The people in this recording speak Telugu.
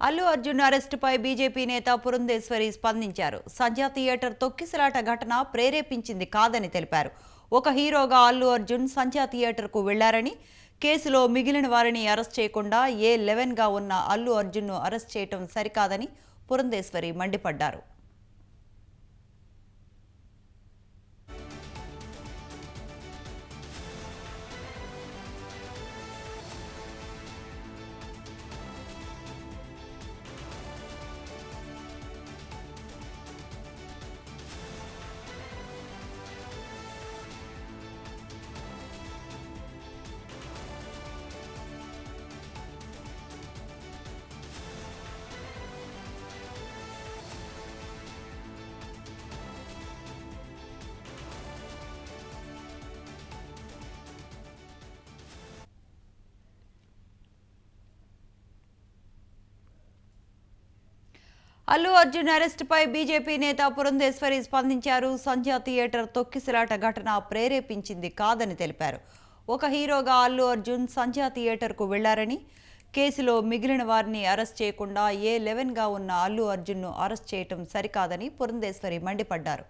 అల్లు అర్జున్ అరెస్టుపై బీజేపీ నేత పురంధేశ్వరి స్పందించారు. సంధ్యా థియేటర్ తొక్కిసలాట ఘటన ప్రేరేపించింది కాదని తెలిపారు. ఒక హీరోగా అల్లు అర్జున్ సంధ్యా థియేటర్కు వెళ్ళారని కేసులో మిగిలిన వారిని అరెస్ట్ చేయకుండా ఏ లెవెన్గా ఉన్న అల్లు అర్జున్ను అరెస్ట్ చేయటం సరికాదని పురంధేశ్వరి మండిపడ్డారు. అల్లు అర్జున్ అరెస్టుపై బీజేపీ నేత పురంధేశ్వరి స్పందించారు. సంధ్యా థియేటర్ తొక్కిసలాట ఘటన ప్రేరేపించింది కాదని తెలిపారు. ఒక హీరోగా అల్లు అర్జున్ సంధ్యా థియేటర్కు వెళ్ళారని కేసులో మిగిలిన వారిని అరెస్ట్ చేయకుండా ఏ లెవెన్గా ఉన్న అల్లు అర్జున్ను అరెస్ట్ చేయటం సరికాదని పురంధేశ్వరి మండిపడ్డారు.